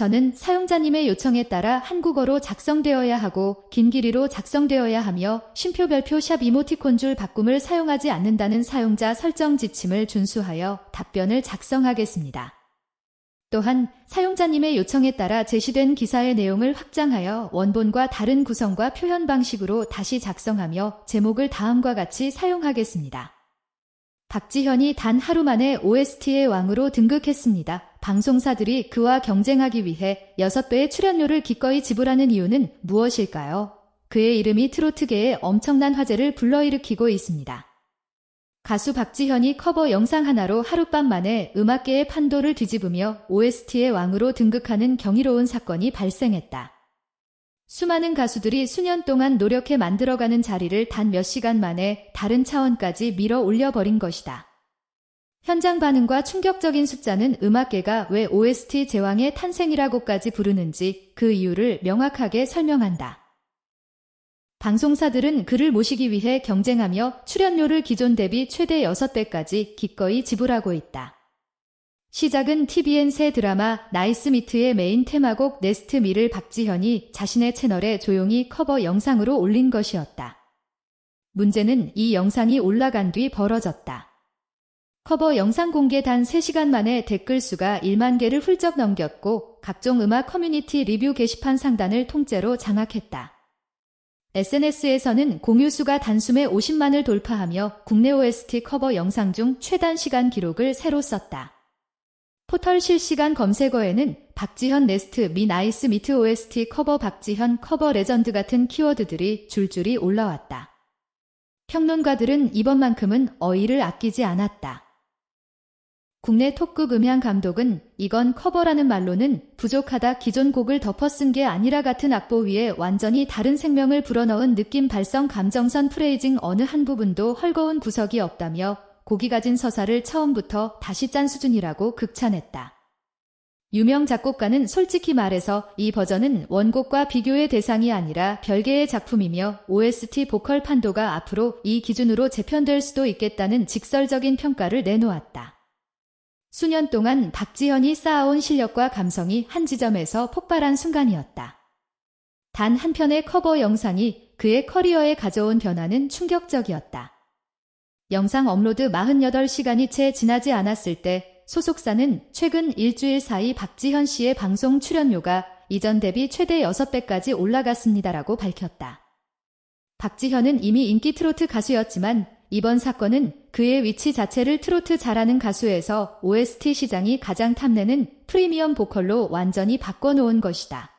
저는 사용자님의 요청에 따라 한국어로 작성되어야 하고 긴 길이로 작성되어야 하며 쉼표 별표 샵 이모티콘 줄 바꿈을 사용하지 않는다는 사용자 설정 지침을 준수하여 답변을 작성하겠습니다. 또한 사용자님의 요청에 따라 제시된 기사의 내용을 확장하여 원본과 다른 구성과 표현 방식으로 다시 작성하며 제목을 다음과 같이 사용하겠습니다. 박지현이 단 하루 만에 OST의 왕으로 등극했습니다. 방송사들이 그와 경쟁하기 위해 6배의 출연료를 기꺼이 지불하는 이유는 무엇일까요? 그의 이름이 트로트계에 엄청난 화제를 불러일으키고 있습니다. 가수 박지현이 커버 영상 하나로 하룻밤 만에 음악계의 판도를 뒤집으며 OST의 왕으로 등극하는 경이로운 사건이 발생했다. 수많은 가수들이 수년 동안 노력해 만들어가는 자리를 단 몇 시간 만에 다른 차원까지 밀어 올려버린 것이다. 현장 반응과 충격적인 숫자는 음악계가 왜 OST 제왕의 탄생이라고까지 부르는지 그 이유를 명확하게 설명한다. 방송사들은 그를 모시기 위해 경쟁하며 출연료를 기존 대비 최대 6배까지 기꺼이 지불하고 있다. 시작은 TVN 새 드라마 나이스 미트의 메인 테마곡 네스트 미를 박지현이 자신의 채널에 조용히 커버 영상으로 올린 것이었다. 문제는 이 영상이 올라간 뒤 벌어졌다. 커버 영상 공개 단 3시간 만에 댓글 수가 1만 개를 훌쩍 넘겼고 각종 음악 커뮤니티 리뷰 게시판 상단을 통째로 장악했다. SNS에서는 공유수가 단숨에 50만을 돌파하며 국내 OST 커버 영상 중 최단 시간 기록을 새로 썼다. 포털 실시간 검색어에는 박지현 네스트 미 나이스 미트 OST 커버 박지현 커버 레전드 같은 키워드들이 줄줄이 올라왔다. 평론가들은 이번만큼은 어이를 아끼지 않았다. 국내 톱급 음향 감독은 이건 커버라는 말로는 부족하다 기존 곡을 덮어 쓴 게 아니라 같은 악보 위에 완전히 다른 생명을 불어넣은 느낌 발성 감정선 프레이징 어느 한 부분도 헐거운 구석이 없다며 곡이 가진 서사를 처음부터 다시 짠 수준이라고 극찬했다. 유명 작곡가는 솔직히 말해서 이 버전은 원곡과 비교의 대상이 아니라 별개의 작품이며 OST 보컬 판도가 앞으로 이 기준으로 재편될 수도 있겠다는 직설적인 평가를 내놓았다. 수년 동안 박지현이 쌓아온 실력과 감성이 한 지점에서 폭발한 순간이었다. 단 한 편의 커버 영상이 그의 커리어에 가져온 변화는 충격적이었다. 영상 업로드 48시간이 채 지나지 않았을 때 소속사는 최근 일주일 사이 박지현 씨의 방송 출연료가 이전 대비 최대 6배까지 올라갔습니다라고 밝혔다. 박지현은 이미 인기 트로트 가수였지만 이번 사건은 그의 위치 자체를 트로트 잘하는 가수에서 OST 시장이 가장 탐내는 프리미엄 보컬로 완전히 바꿔놓은 것이다.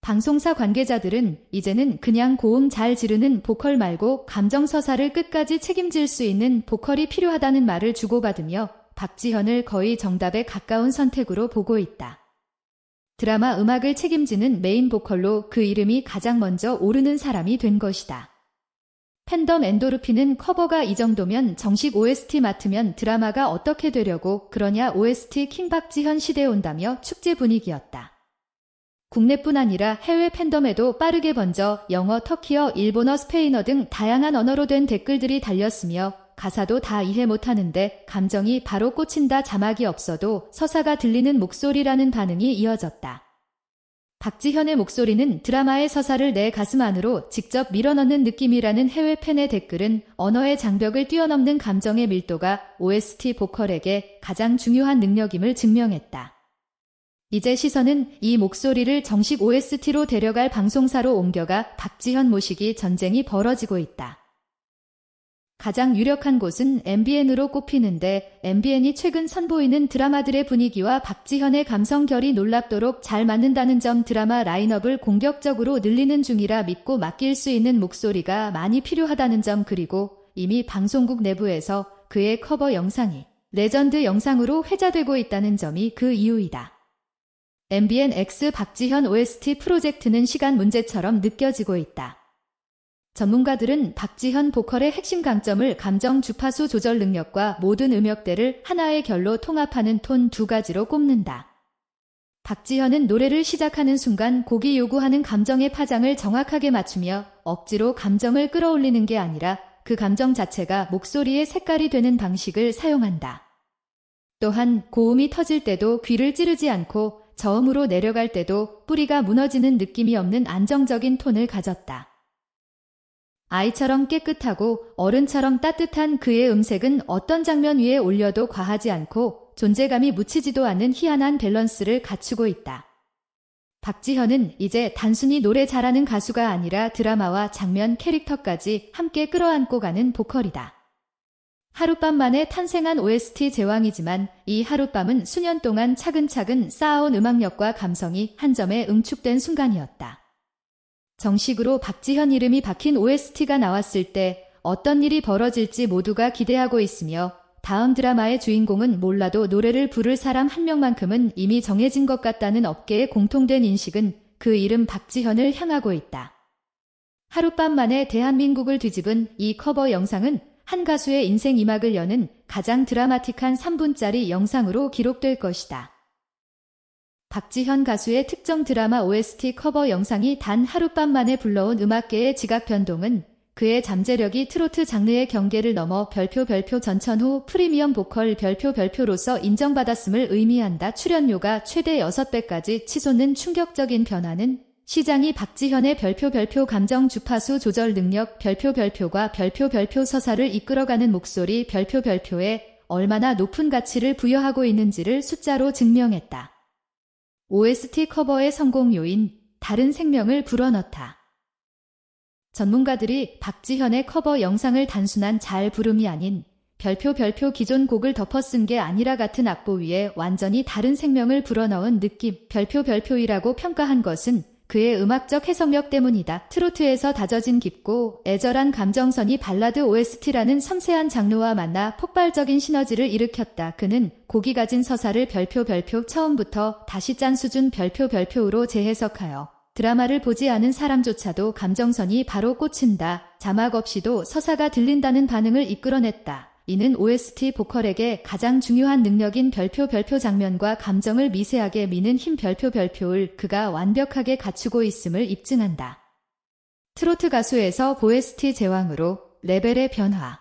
방송사 관계자들은 이제는 그냥 고음 잘 지르는 보컬 말고 감정 서사를 끝까지 책임질 수 있는 보컬이 필요하다는 말을 주고받으며 박지현을 거의 정답에 가까운 선택으로 보고 있다. 드라마 음악을 책임지는 메인 보컬로 그 이름이 가장 먼저 오르는 사람이 된 것이다. 팬덤 엔도르피는 커버가 이 정도면 정식 OST 맡으면 드라마가 어떻게 되려고 그러냐 OST 킹박지현 시대에 온다며 축제 분위기였다. 국내뿐 아니라 해외 팬덤에도 빠르게 번져 영어, 터키어, 일본어, 스페인어 등 다양한 언어로 된 댓글들이 달렸으며 가사도 다 이해 못하는데 감정이 바로 꽂힌다 자막이 없어도 서사가 들리는 목소리라는 반응이 이어졌다. 박지현의 목소리는 드라마의 서사를 내 가슴 안으로 직접 밀어넣는 느낌이라는 해외 팬의 댓글은 언어의 장벽을 뛰어넘는 감정의 밀도가 OST 보컬에게 가장 중요한 능력임을 증명했다. 이제 시선은 이 목소리를 정식 OST로 데려갈 방송사로 옮겨가 박지현 모시기 전쟁이 벌어지고 있다. 가장 유력한 곳은 MBN으로 꼽히는데 MBN이 최근 선보이는 드라마들의 분위기와 박지현의 감성 결이 놀랍도록 잘 맞는다는 점 드라마 라인업을 공격적으로 늘리는 중이라 믿고 맡길 수 있는 목소리가 많이 필요하다는 점 그리고 이미 방송국 내부에서 그의 커버 영상이 레전드 영상으로 회자되고 있다는 점이 그 이유이다. MBN X 박지현 OST 프로젝트는 시간 문제처럼 느껴지고 있다. 전문가들은 박지현 보컬의 핵심 강점을 감정 주파수 조절 능력과 모든 음역대를 하나의 결로 통합하는 톤 두 가지로 꼽는다. 박지현은 노래를 시작하는 순간 곡이 요구하는 감정의 파장을 정확하게 맞추며 억지로 감정을 끌어올리는 게 아니라 그 감정 자체가 목소리의 색깔이 되는 방식을 사용한다. 또한 고음이 터질 때도 귀를 찌르지 않고 저음으로 내려갈 때도 뿌리가 무너지는 느낌이 없는 안정적인 톤을 가졌다. 아이처럼 깨끗하고 어른처럼 따뜻한 그의 음색은 어떤 장면 위에 올려도 과하지 않고 존재감이 묻히지도 않은 희한한 밸런스를 갖추고 있다. 박지현은 이제 단순히 노래 잘하는 가수가 아니라 드라마와 장면 캐릭터까지 함께 끌어안고 가는 보컬이다. 하룻밤 만에 탄생한 OST 제왕이지만 이 하룻밤은 수년 동안 차근차근 쌓아온 음악력과 감성이 한 점에 응축된 순간이었다. 정식으로 박지현 이름이 박힌 OST가 나왔을 때 어떤 일이 벌어질지 모두가 기대하고 있으며 다음 드라마의 주인공은 몰라도 노래를 부를 사람 한 명만큼은 이미 정해진 것 같다는 업계의 공통된 인식은 그 이름 박지현을 향하고 있다. 하룻밤 만에 대한민국을 뒤집은 이 커버 영상은 한 가수의 인생 이막을 여는 가장 드라마틱한 3분짜리 영상으로 기록될 것이다. 박지현 가수의 특정 드라마 OST 커버 영상이 단 하룻밤 만에 불러온 음악계의 지각 변동은 그의 잠재력이 트로트 장르의 경계를 넘어 별표 별표 전천 후 프리미엄 보컬 별표 별표로서 인정받았음을 의미한다. 출연료가 최대 6배까지 치솟는 충격적인 변화는 시장이 박지현의 별표 별표 감정 주파수 조절 능력 별표 별표과 별표 별표 서사를 이끌어가는 목소리 별표 별표에 얼마나 높은 가치를 부여하고 있는지를 숫자로 증명했다. OST 커버의 성공 요인 다른 생명을 불어넣다. 전문가들이 박지현의 커버 영상을 단순한 잘 부름이 아닌 별표 별표 기존 곡을 덮어 쓴 게 아니라 같은 악보 위에 완전히 다른 생명을 불어넣은 느낌 별표 별표이라고 평가한 것은 그의 음악적 해석력 때문이다. 트로트에서 다져진 깊고 애절한 감정선이 발라드 OST라는 섬세한 장르와 만나 폭발적인 시너지를 일으켰다. 그는 곡이 가진 서사를 별표 별표 처음부터 다시 짠 수준 별표 별표로 재해석하여 드라마를 보지 않은 사람조차도 감정선이 바로 꽂힌다. 자막 없이도 서사가 들린다는 반응을 이끌어냈다. 이는 OST 보컬에게 가장 중요한 능력인 별표 별표 장면과 감정을 미세하게 미는 힘 별표 별표를 그가 완벽하게 갖추고 있음을 입증한다. 트로트 가수에서 OST 제왕으로 레벨의 변화.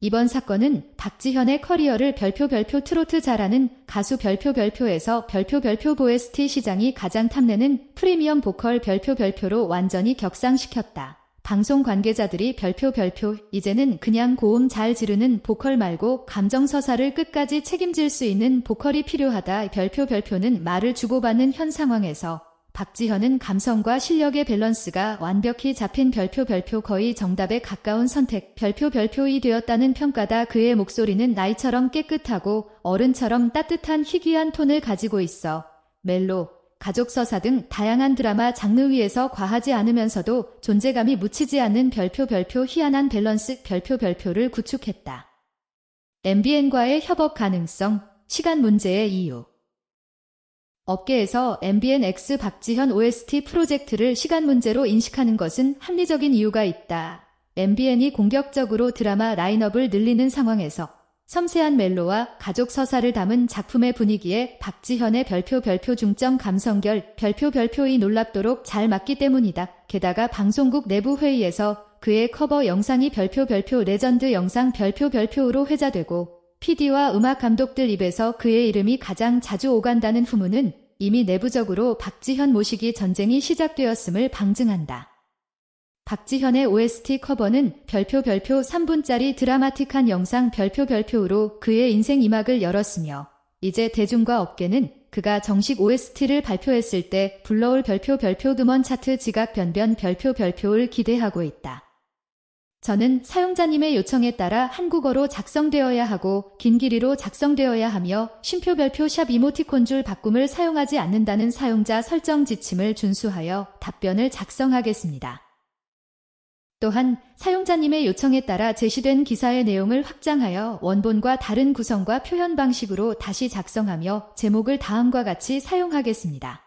이번 사건은 박지현의 커리어를 별표 별표 트로트 잘하는 가수 별표 별표에서 별표 별표 OST 시장이 가장 탐내는 프리미엄 보컬 별표 별표로 완전히 격상시켰다. 방송 관계자들이 별표 별표 이제는 그냥 고음 잘 지르는 보컬 말고 감정 서사를 끝까지 책임질 수 있는 보컬이 필요하다. 별표 별표는 말을 주고받는 현 상황에서 박지현은 감성과 실력의 밸런스가 완벽히 잡힌 별표 별표 거의 정답에 가까운 선택 별표 별표이 되었다는 평가다. 그의 목소리는 나이처럼 깨끗하고 어른처럼 따뜻한 희귀한 톤을 가지고 있어 멜로 가족서사 등 다양한 드라마 장르 위에서 과하지 않으면서도 존재감이 묻히지 않는 별표 별표 희한한 밸런스 별표 별표를 구축했다. MBN과의 협업 가능성, 시간 문제의 이유 업계에서 MBN X 박지현 OST 프로젝트를 시간 문제로 인식하는 것은 합리적인 이유가 있다. MBN이 공격적으로 드라마 라인업을 늘리는 상황에서 섬세한 멜로와 가족 서사를 담은 작품의 분위기에 박지현의 별표 별표 중점 감성결 별표 별표이 놀랍도록 잘 맞기 때문이다. 게다가 방송국 내부 회의에서 그의 커버 영상이 별표 별표 레전드 영상 별표 별표로 회자되고 PD와 음악 감독들 입에서 그의 이름이 가장 자주 오간다는 후문은 이미 내부적으로 박지현 모시기 전쟁이 시작되었음을 방증한다. 박지현의 OST 커버는 별표 별표 3분짜리 드라마틱한 영상 별표 별표로 그의 인생 이막을 열었으며 이제 대중과 업계는 그가 정식 OST를 발표했을 때 불러올 별표 별표 금원 차트 지각 변변 별표 별표를 기대하고 있다. 저는 사용자님의 요청에 따라 한국어로 작성되어야 하고 긴 길이로 작성되어야 하며 쉼표 별표 샵 이모티콘 줄 바꿈을 사용하지 않는다는 사용자 설정 지침을 준수하여 답변을 작성하겠습니다. 또한 사용자님의 요청에 따라 제시된 기사의 내용을 확장하여 원본과 다른 구성과 표현 방식으로 다시 작성하며 제목을 다음과 같이 사용하겠습니다.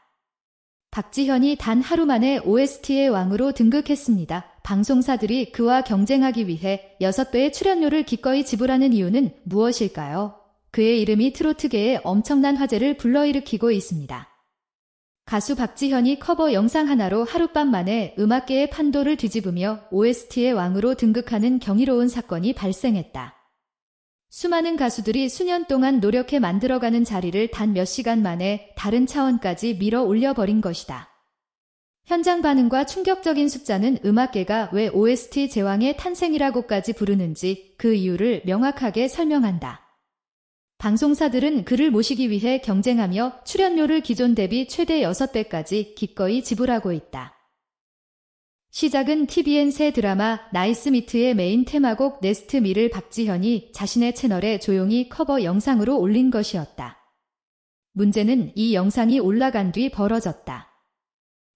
박지현이 단 하루 만에 OST의 왕으로 등극했습니다. 방송사들이 그와 경쟁하기 위해 6배의 출연료를 기꺼이 지불하는 이유는 무엇일까요? 그의 이름이 트로트계에 엄청난 화제를 불러일으키고 있습니다. 가수 박지현이 커버 영상 하나로 하룻밤 만에 음악계의 판도를 뒤집으며 OST의 왕으로 등극하는 경이로운 사건이 발생했다. 수많은 가수들이 수년 동안 노력해 만들어가는 자리를 단 몇 시간 만에 다른 차원까지 밀어 올려버린 것이다. 현장 반응과 충격적인 숫자는 음악계가 왜 OST 제왕의 탄생이라고까지 부르는지 그 이유를 명확하게 설명한다. 방송사들은 그를 모시기 위해 경쟁하며 출연료를 기존 대비 최대 6배까지 기꺼이 지불하고 있다. 시작은 TVN 새 드라마 나이스 미트의 메인 테마곡 네스트 미를 박지현이 자신의 채널에 조용히 커버 영상으로 올린 것이었다. 문제는 이 영상이 올라간 뒤 벌어졌다.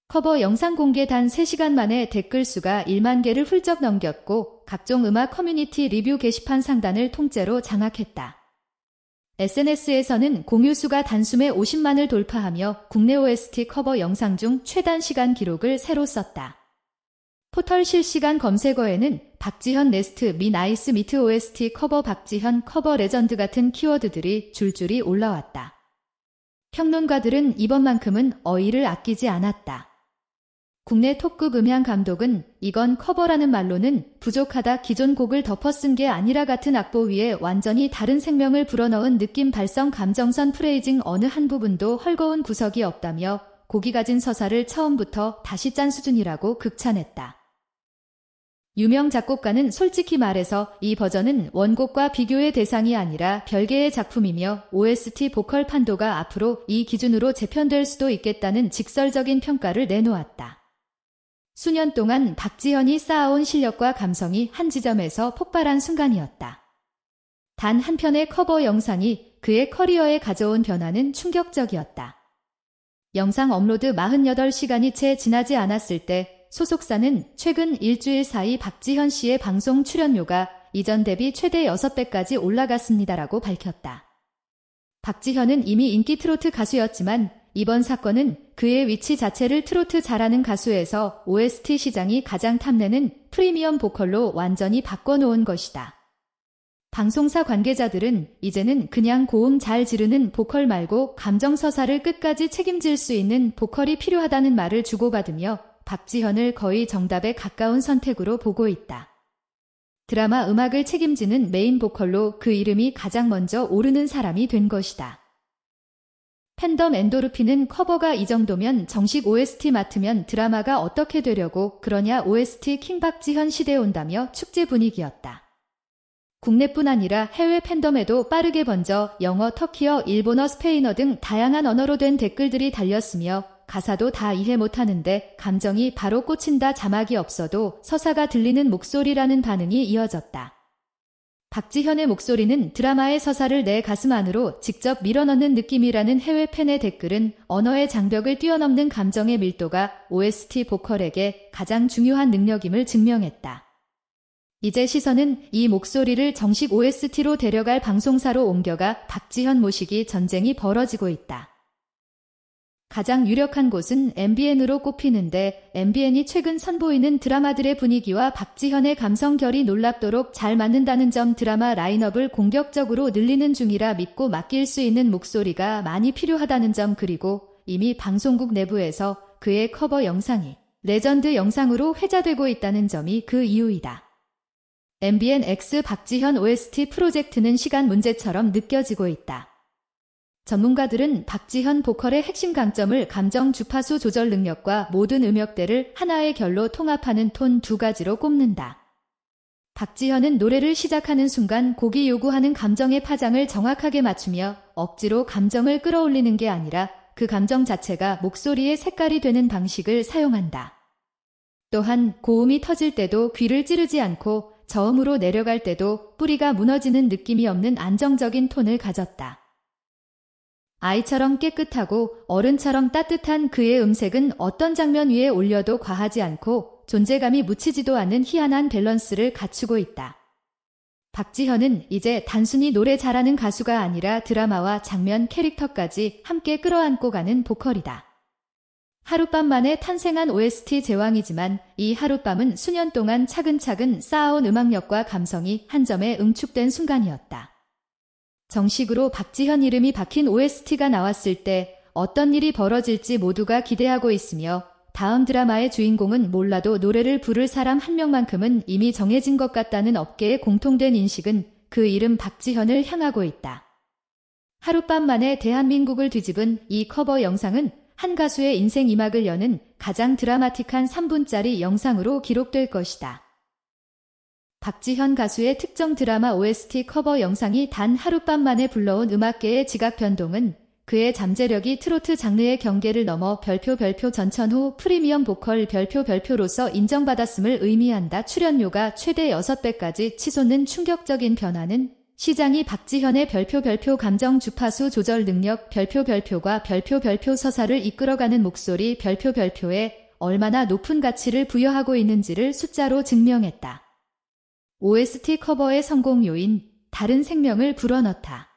커버 영상 공개 단 3시간 만에 댓글 수가 1만 개를 훌쩍 넘겼고 각종 음악 커뮤니티 리뷰 게시판 상단을 통째로 장악했다. SNS에서는 공유 수가 단숨에 50만을 돌파하며 국내 OST 커버 영상 중 최단 시간 기록을 새로 썼다. 포털 실시간 검색어에는 박지현 네스트 미 나이스 미트 OST 커버 박지현 커버 레전드 같은 키워드들이 줄줄이 올라왔다. 평론가들은 이번만큼은 어이를 아끼지 않았다. 국내 톱급 음향 감독은 이건 커버라는 말로는 부족하다 기존 곡을 덮어 쓴 게 아니라 같은 악보 위에 완전히 다른 생명을 불어넣은 느낌 발성 감정선 프레이징 어느 한 부분도 헐거운 구석이 없다며 곡이 가진 서사를 처음부터 다시 짠 수준이라고 극찬했다. 유명 작곡가는 솔직히 말해서 이 버전은 원곡과 비교의 대상이 아니라 별개의 작품이며 OST 보컬 판도가 앞으로 이 기준으로 재편될 수도 있겠다는 직설적인 평가를 내놓았다. 수년 동안 박지현이 쌓아온 실력과 감성이 한 지점에서 폭발한 순간이었다. 단 한 편의 커버 영상이 그의 커리어에 가져온 변화는 충격적이었다. 영상 업로드 48시간이 채 지나지 않았을 때 소속사는 최근 일주일 사이 박지현 씨의 방송 출연료가 이전 대비 최대 6배까지 올라갔습니다라고 밝혔다. 박지현은 이미 인기 트로트 가수였지만 이번 사건은 그의 위치 자체를 트로트 잘하는 가수에서 OST 시장이 가장 탐내는 프리미엄 보컬로 완전히 바꿔놓은 것이다. 방송사 관계자들은 이제는 그냥 고음 잘 지르는 보컬 말고 감정 서사를 끝까지 책임질 수 있는 보컬이 필요하다는 말을 주고받으며 박지현을 거의 정답에 가까운 선택으로 보고 있다. 드라마 음악을 책임지는 메인 보컬로 그 이름이 가장 먼저 오르는 사람이 된 것이다. 팬덤 엔도르피는 커버가 이 정도면 정식 OST 맡으면 드라마가 어떻게 되려고 그러냐 OST 킹 박지현 시대 온다며 축제 분위기였다. 국내뿐 아니라 해외 팬덤에도 빠르게 번져 영어, 터키어, 일본어, 스페인어 등 다양한 언어로 된 댓글들이 달렸으며 가사도 다 이해 못하는데 감정이 바로 꽂힌다 자막이 없어도 서사가 들리는 목소리라는 반응이 이어졌다. 박지현의 목소리는 드라마의 서사를 내 가슴 안으로 직접 밀어넣는 느낌이라는 해외 팬의 댓글은 언어의 장벽을 뛰어넘는 감정의 밀도가 OST 보컬에게 가장 중요한 능력임을 증명했다. 이제 시선은 이 목소리를 정식 OST로 데려갈 방송사로 옮겨가 박지현 모시기 전쟁이 벌어지고 있다. 가장 유력한 곳은 MBN으로 꼽히는데 MBN이 최근 선보이는 드라마들의 분위기와 박지현의 감성결이 놀랍도록 잘 맞는다는 점 드라마 라인업을 공격적으로 늘리는 중이라 믿고 맡길 수 있는 목소리가 많이 필요하다는 점 그리고 이미 방송국 내부에서 그의 커버 영상이 레전드 영상으로 회자되고 있다는 점이 그 이유이다. MBN X 박지현 OST 프로젝트는 시간 문제처럼 느껴지고 있다. 전문가들은 박지현 보컬의 핵심 강점을 감정 주파수 조절 능력과 모든 음역대를 하나의 결로 통합하는 톤 두 가지로 꼽는다. 박지현은 노래를 시작하는 순간 곡이 요구하는 감정의 파장을 정확하게 맞추며 억지로 감정을 끌어올리는 게 아니라 그 감정 자체가 목소리의 색깔이 되는 방식을 사용한다. 또한 고음이 터질 때도 귀를 찌르지 않고 저음으로 내려갈 때도 뿌리가 무너지는 느낌이 없는 안정적인 톤을 가졌다. 아이처럼 깨끗하고 어른처럼 따뜻한 그의 음색은 어떤 장면 위에 올려도 과하지 않고 존재감이 묻히지도 않은 희한한 밸런스를 갖추고 있다. 박지현은 이제 단순히 노래 잘하는 가수가 아니라 드라마와 장면 캐릭터까지 함께 끌어안고 가는 보컬이다. 하룻밤 만에 탄생한 OST 제왕이지만 이 하룻밤은 수년 동안 차근차근 쌓아온 음악력과 감성이 한 점에 응축된 순간이었다. 정식으로 박지현 이름이 박힌 OST가 나왔을 때 어떤 일이 벌어질지 모두가 기대하고 있으며 다음 드라마의 주인공은 몰라도 노래를 부를 사람 한 명만큼은 이미 정해진 것 같다는 업계의 공통된 인식은 그 이름 박지현을 향하고 있다. 하룻밤 만에 대한민국을 뒤집은 이 커버 영상은 한 가수의 인생 이막을 여는 가장 드라마틱한 3분짜리 영상으로 기록될 것이다. 박지현 가수의 특정 드라마 OST 커버 영상이 단 하룻밤 만에 불러온 음악계의 지각 변동은 그의 잠재력이 트로트 장르의 경계를 넘어 별표 별표 전천 후 프리미엄 보컬 별표 별표로서 인정받았음을 의미한다. 출연료가 최대 6배까지 치솟는 충격적인 변화는 시장이 박지현의 별표 별표 감정 주파수 조절 능력 별표 별표과 별표 별표 서사를 이끌어가는 목소리 별표 별표에 얼마나 높은 가치를 부여하고 있는지를 숫자로 증명했다. OST 커버의 성공 요인, 다른 생명을 불어넣다.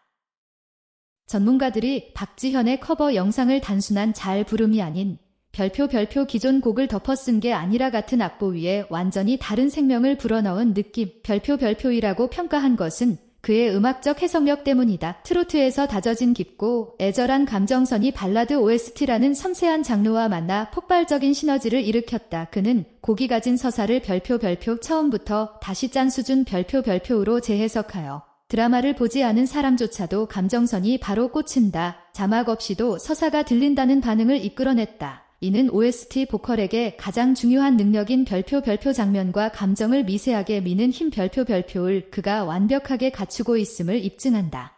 전문가들이 박지현의 커버 영상을 단순한 잘 부름이 아닌 별표 별표 기존 곡을 덮어 쓴 게 아니라 같은 악보 위에 완전히 다른 생명을 불어넣은 느낌 별표 별표이라고 평가한 것은 그의 음악적 해석력 때문이다. 트로트에서 다져진 깊고 애절한 감정선이 발라드 OST라는 섬세한 장르와 만나 폭발적인 시너지를 일으켰다. 그는 곡이 가진 서사를 별표 별표 처음부터 다시 짠 수준 별표 별표로 재해석하여 드라마를 보지 않은 사람조차도 감정선이 바로 꽂힌다. 자막 없이도 서사가 들린다는 반응을 이끌어냈다. 이는 OST 보컬에게 가장 중요한 능력인 별표 별표 장면과 감정을 미세하게 미는 힘 별표 별표를 그가 완벽하게 갖추고 있음을 입증한다.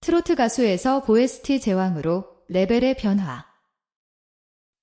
트로트 가수에서 OST 제왕으로 레벨의 변화.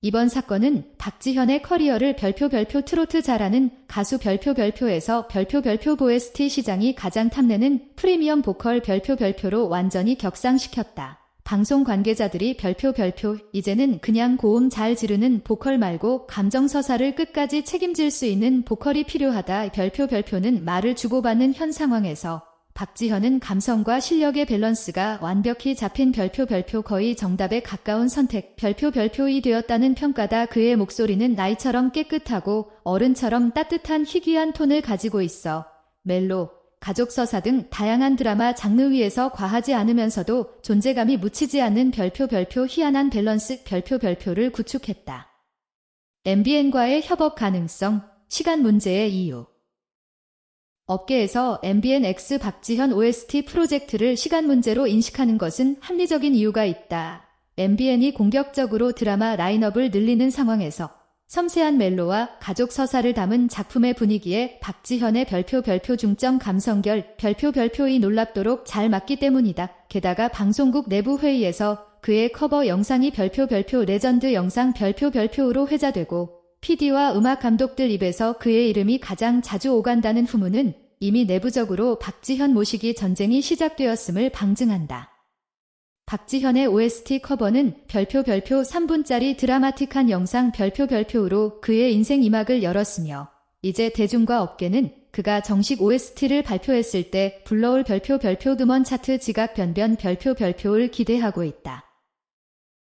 이번 사건은 박지현의 커리어를 별표 별표 트로트 잘하는 가수 별표 별표에서 별표 별표 OST 시장이 가장 탐내는 프리미엄 보컬 별표 별표로 완전히 격상시켰다. 방송 관계자들이 별표 별표 이제는 그냥 고음 잘 지르는 보컬 말고 감정 서사를 끝까지 책임질 수 있는 보컬이 필요하다. 별표 별표는 말을 주고받는 현 상황에서 박지현은 감성과 실력의 밸런스가 완벽히 잡힌 별표 별표 거의 정답에 가까운 선택 별표 별표이 되었다는 평가다. 그의 목소리는 나이처럼 깨끗하고 어른처럼 따뜻한 희귀한 톤을 가지고 있어 멜로 가족서사 등 다양한 드라마 장르 위에서 과하지 않으면서도 존재감이 묻히지 않는 별표 별표 희한한 밸런스 별표 별표를 구축했다. MBN과의 협업 가능성, 시간 문제의 이유 업계에서 MBN X 박지현 OST 프로젝트를 시간 문제로 인식하는 것은 합리적인 이유가 있다. MBN이 공격적으로 드라마 라인업을 늘리는 상황에서 섬세한 멜로와 가족 서사를 담은 작품의 분위기에 박지현의 별표 별표 중점 감성결 별표 별표이 놀랍도록 잘 맞기 때문이다. 게다가 방송국 내부 회의에서 그의 커버 영상이 별표 별표 레전드 영상 별표 별표로 회자되고 PD와 음악 감독들 입에서 그의 이름이 가장 자주 오간다는 후문은 이미 내부적으로 박지현 모시기 전쟁이 시작되었음을 방증한다. 박지현의 OST 커버는 별표 별표 3분짜리 드라마틱한 영상 별표 별표로 그의 인생 이막을 열었으며 이제 대중과 업계는 그가 정식 OST를 발표했을 때 불러올 별표 별표 금원 차트 지각 변변 별표 별표를 기대하고 있다.